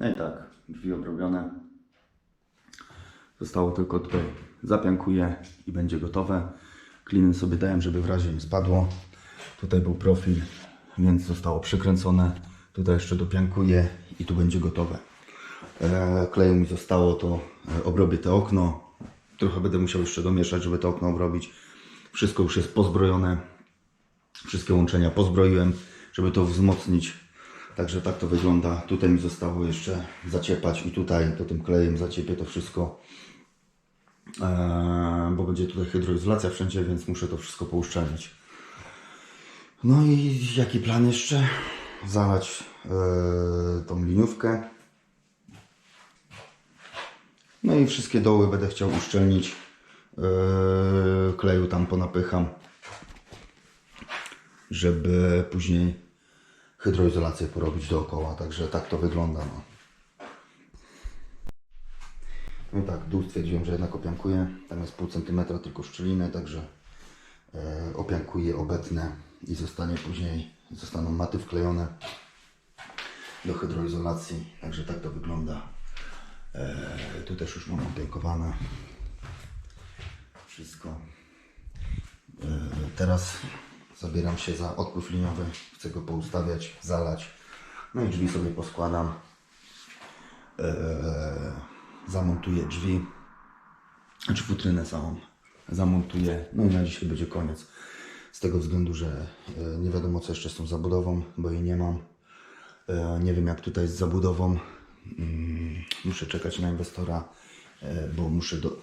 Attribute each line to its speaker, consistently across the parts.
Speaker 1: No i tak, drzwi obrobione. Zostało tylko tutaj zapiankuję i będzie gotowe. Kliny sobie dałem, żeby w razie nie spadło. Tutaj był profil, więc zostało przykręcone. Tutaj jeszcze dopiankuję i tu będzie gotowe. E, kleju mi zostało, to e, obrobię te okno. Trochę będę musiał jeszcze domieszać, żeby to okno obrobić. Wszystko już jest pozbrojone. Wszystkie łączenia pozbroiłem, żeby to wzmocnić. Także tak to wygląda. Tutaj mi zostało jeszcze zaciepać i tutaj to tym klejem zaciepię to wszystko. Eee, bo będzie tutaj hydroizolacja wszędzie, więc muszę to wszystko pouszczelnić. No i jaki plan jeszcze? Zalać eee, tą liniówkę. No i wszystkie doły będę chciał uszczelnić. Eee, kleju tam ponapycham, żeby później hydroizolację porobić dookoła. Także tak to wygląda. No. No tak, dół stwierdziłem, że jednak opiankuję. Tam jest pół centymetra tylko szczeliny, także e, opiankuję, obetnę i zostanie później, zostaną maty wklejone do hydroizolacji. Także tak to wygląda. E, tu też już mam opiankowane wszystko. E, teraz zabieram się za odpływ liniowy. Chcę go poustawiać, zalać. No i drzwi sobie poskładam. E, zamontuję drzwi, znaczy futrynę całą. Zamontuję. No i na dzisiaj będzie koniec. Z tego względu, że e, nie wiadomo co jeszcze z tą zabudową, bo jej nie mam. E, Nie wiem jak tutaj z zabudową. Mm, Muszę czekać na inwestora, e, bo muszę do,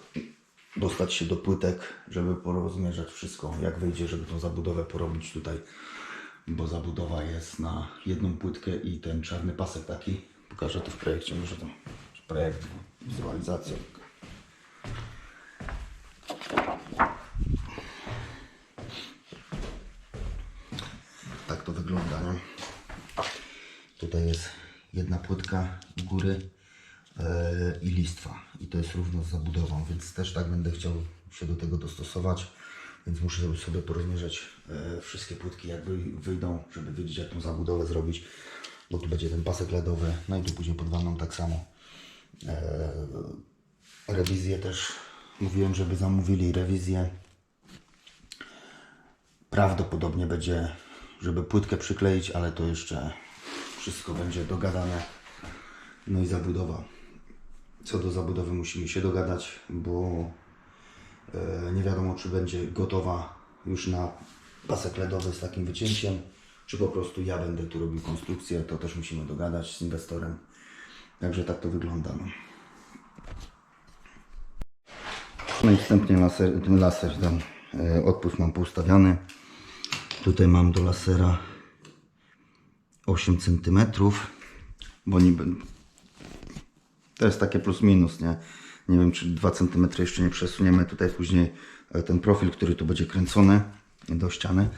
Speaker 1: dostać się do płytek, żeby porozmierzać wszystko, jak wyjdzie, żeby tą zabudowę porobić tutaj. Bo zabudowa jest na jedną płytkę i ten czarny pasek taki. Pokażę to w projekcie, może to projekt, wizualizacja. Tak to wygląda, nie? Tutaj jest jedna płytka u góry i listwa. I to jest równo z zabudową, więc też tak będę chciał się do tego dostosować. Więc muszę sobie porozmierzać e, wszystkie płytki, jak wy- wyjdą, żeby wiedzieć, jak tą zabudowę zrobić. Bo tu będzie ten pasek LEDowy, no i tu później pod wanną tak samo. E, rewizję też mówiłem, żeby zamówili rewizję. Prawdopodobnie będzie, żeby płytkę przykleić, ale to jeszcze wszystko będzie dogadane. No i zabudowa. Co do zabudowy musimy się dogadać, bo e, nie wiadomo czy będzie gotowa już na pasek LEDowy z takim wycięciem, czy po prostu ja będę tu robił konstrukcję, to też musimy dogadać z inwestorem. Także tak to wygląda. No, no i wstępnie laser, ten laser, ten odpływ mam poustawiany. Tutaj mam do lasera 8 cm, bo niby to jest takie plus minus, nie? Nie wiem, czy 2 cm jeszcze nie przesuniemy tutaj później e, ten profil, który tu będzie kręcony do ściany.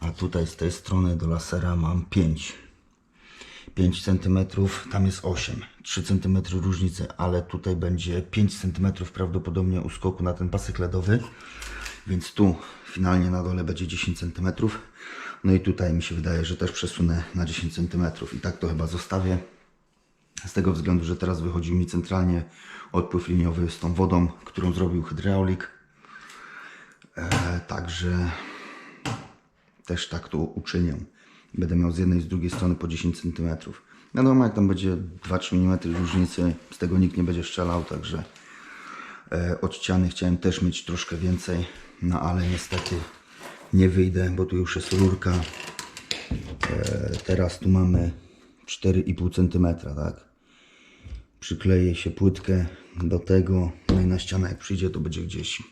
Speaker 1: A tutaj z tej strony do lasera mam 5. 5 cm, tam jest 8. 3 cm różnicy, ale tutaj będzie 5 cm prawdopodobnie u skoku na ten pasek LEDowy. Więc tu finalnie na dole będzie 10 cm. No i tutaj mi się wydaje, że też przesunę na 10 cm. I tak to chyba zostawię. Z tego względu, że teraz wychodzi mi centralnie odpływ liniowy z tą wodą, którą zrobił hydraulik. E, także też tak to uczynię. Będę miał z jednej i z drugiej strony po 10 cm. Wiadomo, jak tam będzie 2-3 mm różnicy, z tego nikt nie będzie strzelał, także e, od ściany chciałem też mieć troszkę więcej, no ale niestety nie wyjdę, bo tu już jest rurka. E, teraz tu mamy 4,5 cm, tak? Przykleję się płytkę do tego, no i na ścianę jak przyjdzie, to będzie gdzieś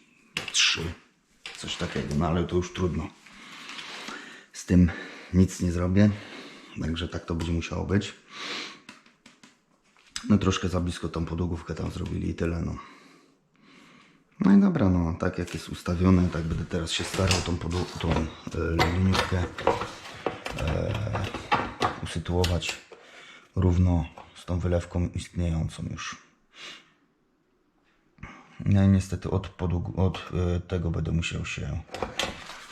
Speaker 1: 3, coś takiego, no ale to już trudno. Z tym nic nie zrobię, także tak to będzie musiało być. No troszkę za blisko tą podłogówkę tam zrobili i tyle, no. No i dobra, no tak jak jest ustawione, tak będę teraz się starał tą, tą e, liniówkę e, usytuować równo z tą wylewką istniejącą już. No i niestety od, od e, tego będę musiał się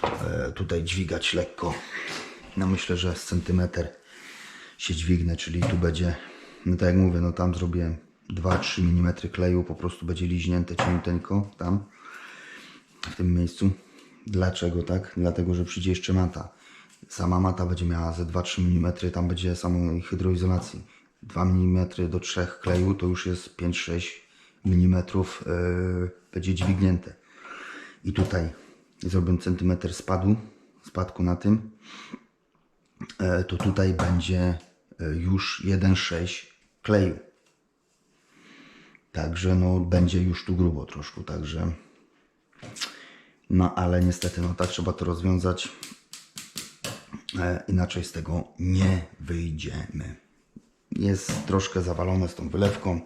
Speaker 1: e, tutaj dźwigać lekko. No myślę, że z centymetr się dźwignę, czyli tu będzie No tak jak mówię, no tam zrobiłem 2-3 mm kleju, po prostu będzie liźnięte cieniuteńko tam, w tym miejscu. Dlaczego tak? Dlatego, że przyjdzie jeszcze mata. Sama mata będzie miała ze 2-3 mm, tam będzie samej hydroizolacji. 2 mm do 3 kleju to już jest 5-6 mm yy, będzie dźwignięte. I tutaj zrobię centymetr spadu, spadku na tym, e, to tutaj będzie e, już 1,6 kleju. Także no będzie już tu grubo troszkę, także no ale niestety no tak trzeba to rozwiązać. E, inaczej z tego nie wyjdziemy. Jest troszkę zawalone z tą wylewką,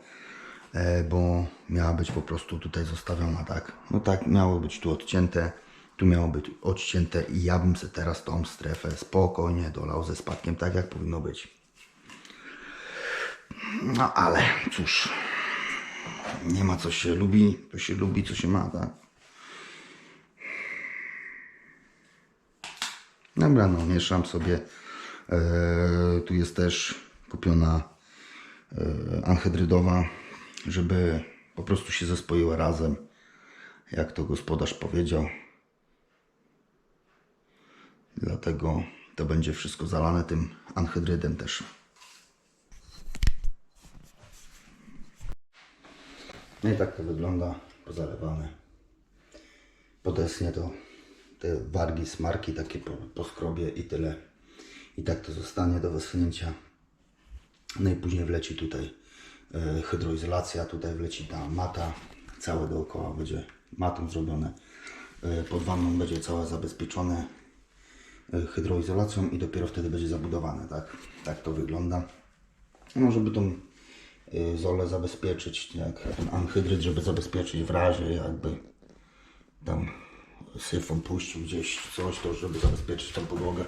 Speaker 1: e, bo miała być po prostu tutaj zostawiona tak. No tak miało być tu odcięte, tu miało być odcięte i ja bym sobie teraz tą strefę spokojnie dolał ze spadkiem, tak jak powinno być. No ale cóż, nie ma co się lubi, to się lubi co się ma, tak? Dobra, no mieszam sobie. E, tu jest też kupiona e, anhydrydowa, żeby po prostu się zespoiły razem, jak to gospodarz powiedział. Dlatego to będzie wszystko zalane tym anhydrydem też. No i tak to wygląda, pozalewane. Podesnie to te wargi, smarki takie po, po skrobie i tyle. I tak to zostanie do wyschnięcia. No i później wleci tutaj e, hydroizolacja, tutaj wleci ta mata, całe dookoła będzie matą zrobione. E, pod wanną będzie całe zabezpieczone e, hydroizolacją i dopiero wtedy będzie zabudowane, tak? Tak to wygląda. No, żeby tą zolę zabezpieczyć, jak ten anhydryd, żeby zabezpieczyć w razie jakby tam syfon puścił gdzieś coś, to żeby zabezpieczyć tą podłogę,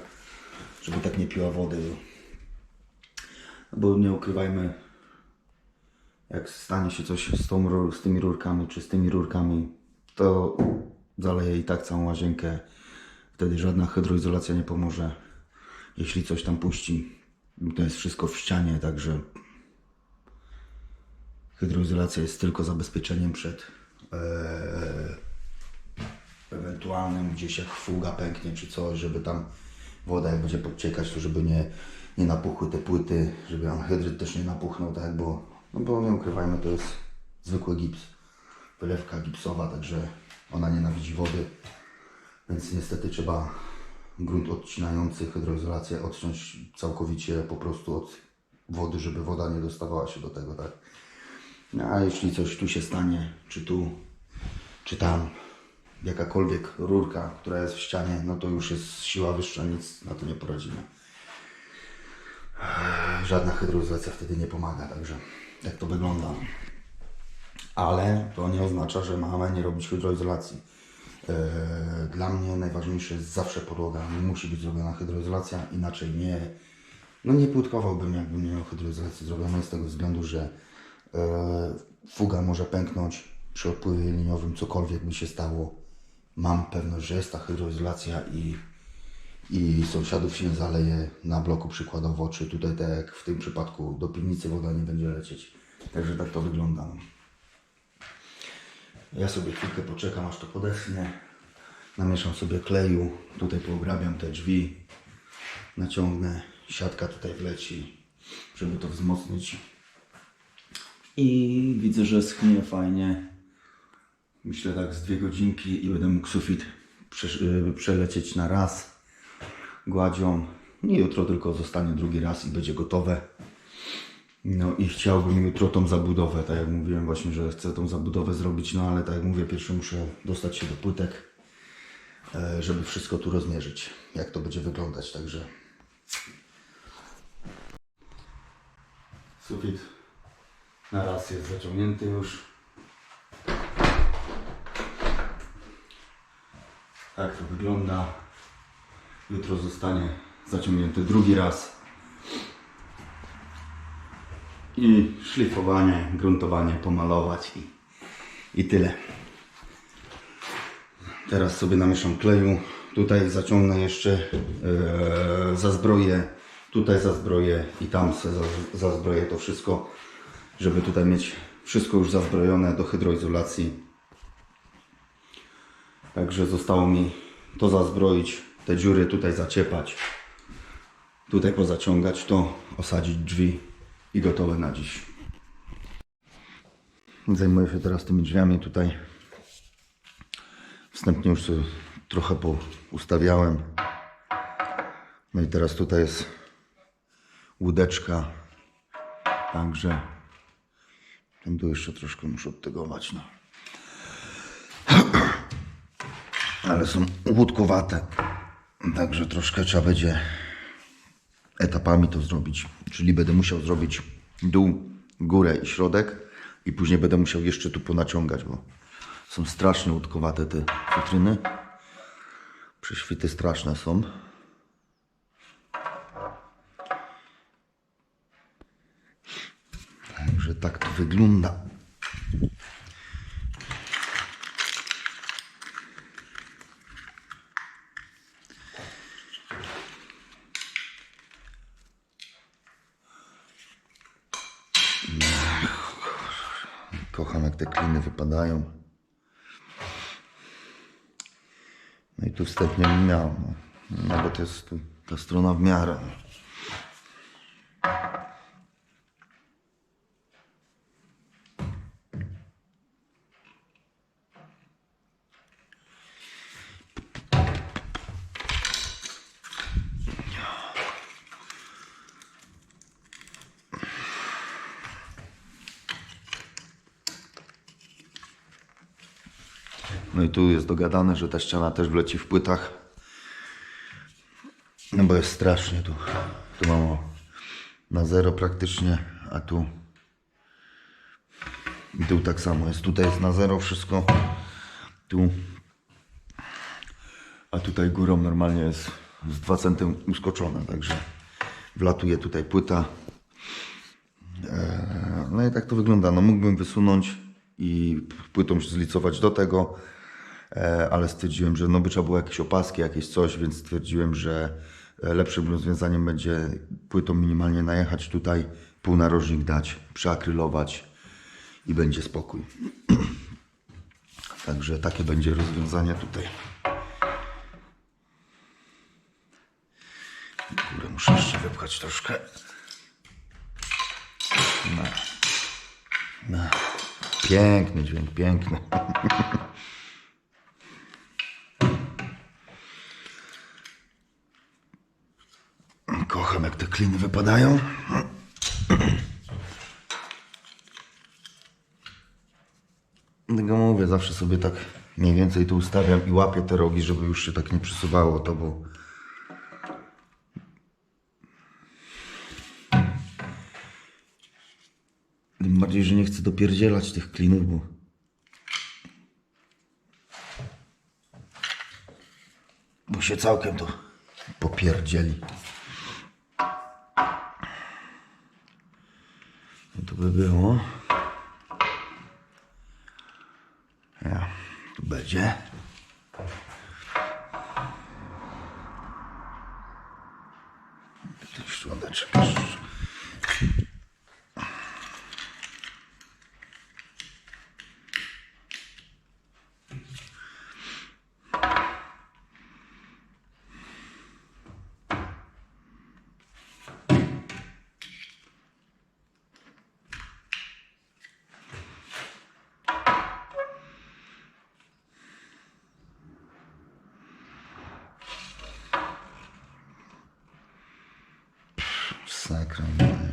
Speaker 1: żeby tak nie piła wody. Bo nie ukrywajmy, jak stanie się coś z, tą, z tymi rurkami, czy z tymi rurkami, to zaleje i tak całą łazienkę. Wtedy żadna hydroizolacja nie pomoże. Jeśli coś tam puści, to jest wszystko w ścianie, także hydroizolacja jest tylko zabezpieczeniem przed e, ewentualnym gdzieś jak fuga pęknie czy coś, żeby tam woda jak będzie podciekać, to żeby nie, nie napuchły te płyty, żeby anhydryd też nie napuchnął, tak, bo, no bo nie ukrywajmy, to jest zwykły gips, wylewka gipsowa, także ona nienawidzi wody, więc niestety trzeba grunt odcinający hydroizolację odciąć całkowicie po prostu od wody, żeby woda nie dostawała się do tego, tak. No, a jeśli coś tu się stanie, czy tu, czy tam, jakakolwiek rurka, która jest w ścianie, no to już jest siła wyższa, nic na to nie poradzimy. Żadna hydroizolacja wtedy nie pomaga, także tak to wygląda. Ale to nie oznacza, że mamy nie robić hydroizolacji. Eee, Dla mnie najważniejsze jest zawsze podłoga. Musi być zrobiona hydroizolacja, inaczej nie, no nie płytkowałbym, jakbym nie miał hydroizolacji zrobionej z tego względu, że e, fuga może pęknąć przy odpływie liniowym, cokolwiek by się stało. Mam pewność, że jest ta hydroizolacja i, i sąsiadów się zaleje na bloku przykładowo, czy tutaj tak jak w tym przypadku do piwnicy woda nie będzie lecieć. Także tak to wygląda. no. Ja sobie chwilkę poczekam, aż to podeschnie. Namieszam sobie kleju. Tutaj poobrabiam te drzwi. Naciągnę. Siatka tutaj wleci, żeby to wzmocnić. I widzę, że schnie fajnie. Myślę tak z dwie godzinki i będę mógł sufit prze- przelecieć na raz gładzią. I jutro tylko zostanie drugi raz i będzie gotowe. No i chciałbym jutro tą zabudowę, tak jak mówiłem właśnie, że chcę tą zabudowę zrobić, no ale tak jak mówię, pierwszy muszę dostać się do płytek, e, żeby wszystko tu rozmierzyć, jak to będzie wyglądać, także sufit na raz jest zaciągnięty już. Tak to wygląda. Jutro zostanie zaciągnięty drugi raz. I szlifowanie, gruntowanie, pomalować i, i tyle. Teraz sobie namieszam kleju. Tutaj zaciągnę jeszcze, e, zazbroję Tutaj zazbroję i tam zazbroję to wszystko, żeby tutaj mieć wszystko już zazbrojone do hydroizolacji. Także zostało mi to zazbroić, te dziury tutaj zaciepać, tutaj pozaciągać to, osadzić drzwi i gotowe na dziś. Zajmuję się teraz tymi drzwiami tutaj. Wstępnie już sobie trochę poustawiałem. No i teraz tutaj jest łódeczka. Także tam tu jeszcze troszkę muszę odtegować. No. Ale są łódkowate. Także troszkę trzeba będzie etapami to zrobić. Czyli będę musiał zrobić dół, górę i środek i później będę musiał jeszcze tu ponaciągać, bo są strasznie łódkowate te futryny. Prześwity straszne są. Także tak to wygląda. Kocham jak te wypadają. No i tu wstępnie nie miał. No. Nawet jest tu ta strona w miarę. No i tu jest dogadane, że ta ściana też wleci w płytach. No bo jest strasznie tu. Tu mam na zero praktycznie, a tu i tu tak samo jest. Tutaj jest na zero wszystko. Tu. A tutaj górą normalnie jest z 2 cm uskoczone, także wlatuje tutaj płyta. Eee, No i tak to wygląda. No mógłbym wysunąć i płytą zlicować do tego, ale stwierdziłem, że no by trzeba było jakieś opaski, jakieś coś, więc stwierdziłem, że e, lepszym rozwiązaniem będzie płytą minimalnie najechać tutaj, półnarożnik dać, przeakrylować i będzie spokój. Także takie będzie rozwiązanie tutaj. Górę muszę jeszcze wypchać troszkę. No. No. Piękny dźwięk, piękny. Kocham jak te kliny wypadają. Tego mówię, zawsze sobie tak mniej więcej tu ustawiam i łapię te rogi, żeby już się tak nie przesuwało to, bo Tym bardziej, że nie chcę dopierdzielać tych klinów, bo... Bo się całkiem to popierdzieli. No to by było. Ja, tu będzie. Ten środeczek jeszcze. Sakra. nie.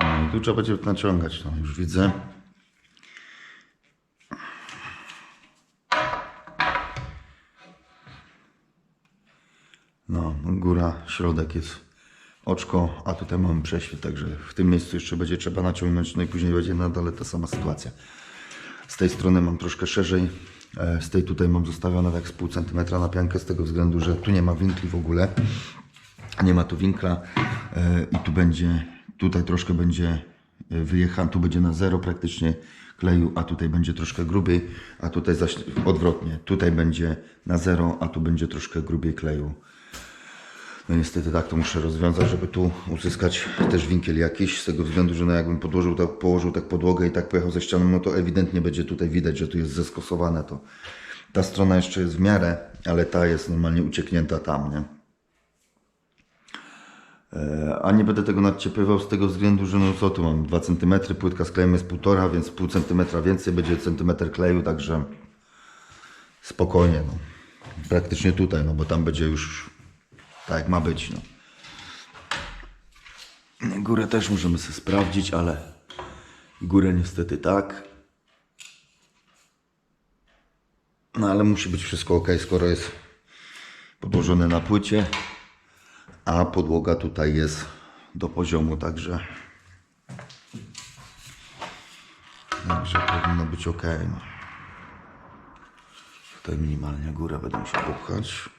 Speaker 1: No i tu trzeba będzie naciągać, to już widzę. No, góra, środek jest oczko, a tutaj mamy prześwit, także w tym miejscu jeszcze będzie trzeba naciągnąć, no i później będzie nadal ta sama sytuacja. Z tej strony mam troszkę szerzej, e, z tej tutaj mam zostawione tak z pół centymetra na piankę, z tego względu, że tu nie ma winkli w ogóle. Nie ma tu winkla e, i tu będzie, tutaj troszkę będzie y, wyjechany, tu będzie na zero praktycznie kleju, a tutaj będzie troszkę grubiej, a tutaj zaś odwrotnie. Tutaj będzie na zero, a tu będzie troszkę grubiej kleju. No niestety tak to muszę rozwiązać, żeby tu uzyskać też winkiel jakiś, z tego względu, że no jakbym podłożył tak, położył tak podłogę i tak pojechał ze ścianą, no to ewidentnie będzie tutaj widać, że tu jest zeskosowane to. Ta strona jeszcze jest w miarę, ale ta jest normalnie ucieknięta tam, nie? E, A nie będę tego nadciepywał z tego względu, że no co tu mam, 2 cm, płytka z klejem jest 1,5, więc pół centymetra więcej, będzie centymetr kleju, także spokojnie, no. Praktycznie tutaj, no bo tam będzie już tak jak ma być, no. Górę też możemy sobie sprawdzić, ale górę niestety tak. No ale musi być wszystko ok, skoro jest podłożone na płycie, a podłoga tutaj jest do poziomu, także także powinno być ok. No. Tutaj minimalnie górę będę musiał popchać.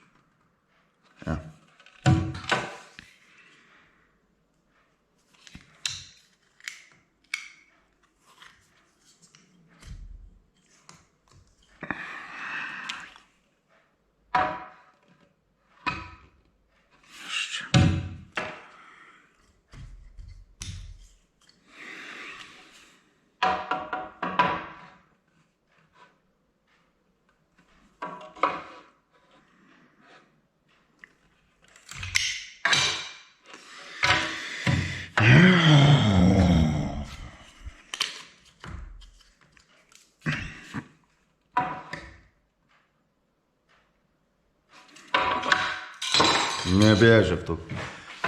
Speaker 1: Nie wierzę w to.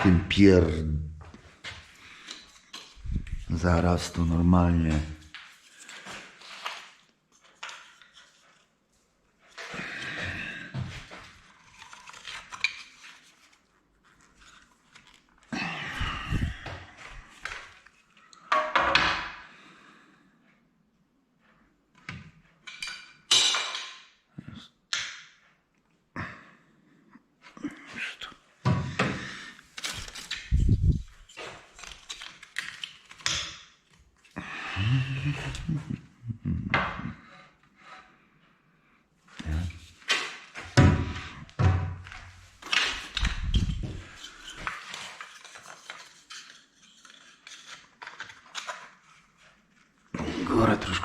Speaker 1: Tym pier... Zaraz to normalnie.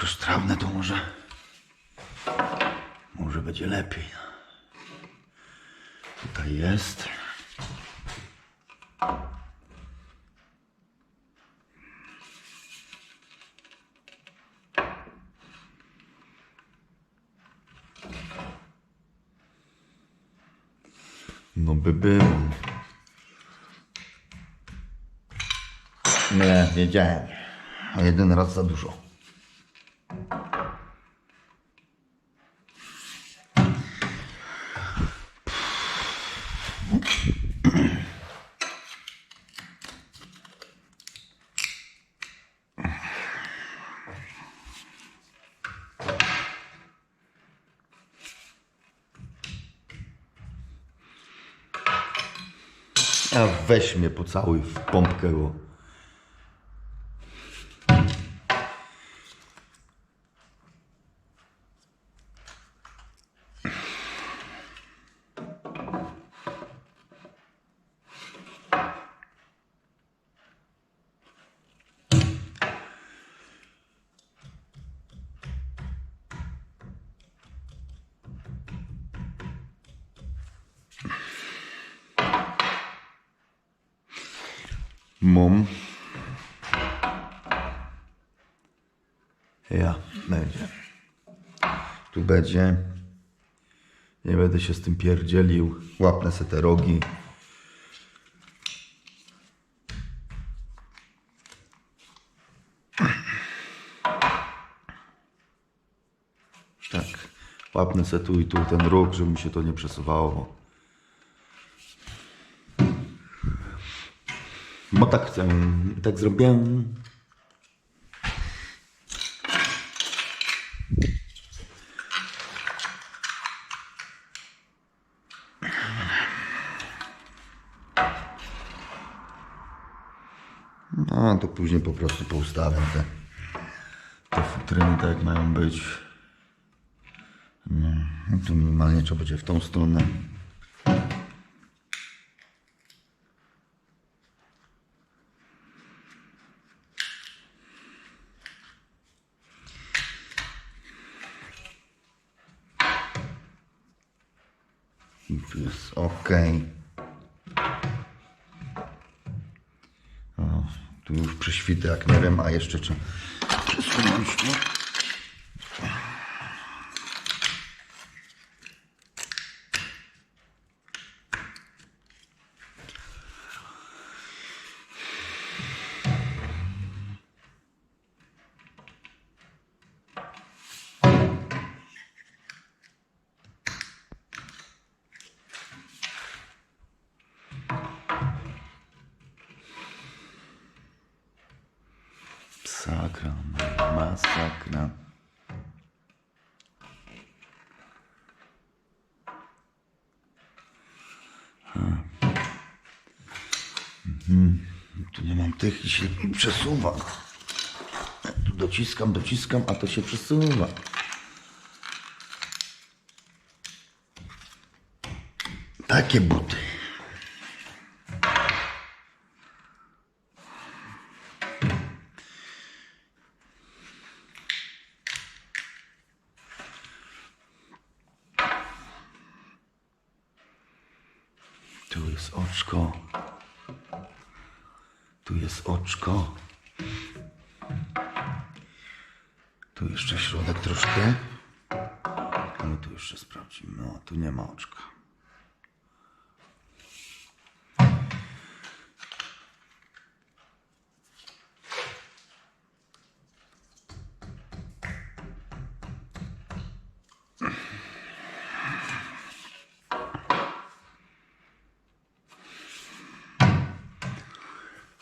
Speaker 1: Górę troszkę strawne to może. Może będzie lepiej. Tutaj jest. No by było. Nie, wiedziałem. A jeden raz za dużo. A weź mnie pocałuj w pompkę, bo... Mum. Ja, będzie. Tu będzie. Nie będę się z tym pierdzielił. Łapnę se te rogi. Tak. Łapnę se tu i tu ten róg, żeby mi się to nie przesuwało. Bo tak chcę, tak zrobię. No, to później po prostu poustawiam te, te futryny tak jak mają być. No tu minimalnie trzeba będzie w tą stronę. Jest ok. Tu już prześwity, jak nie wiem, a jeszcze trzeba przesunąć. No. Masakra. Mhm. Tu nie mam tych i się przesuwa. Tu dociskam, dociskam, a to się przesuwa. Takie buty. Tu jest oczko. Tu jest oczko. Tu jeszcze środek troszkę. Ale tu jeszcze sprawdzimy. No, tu nie ma oczka.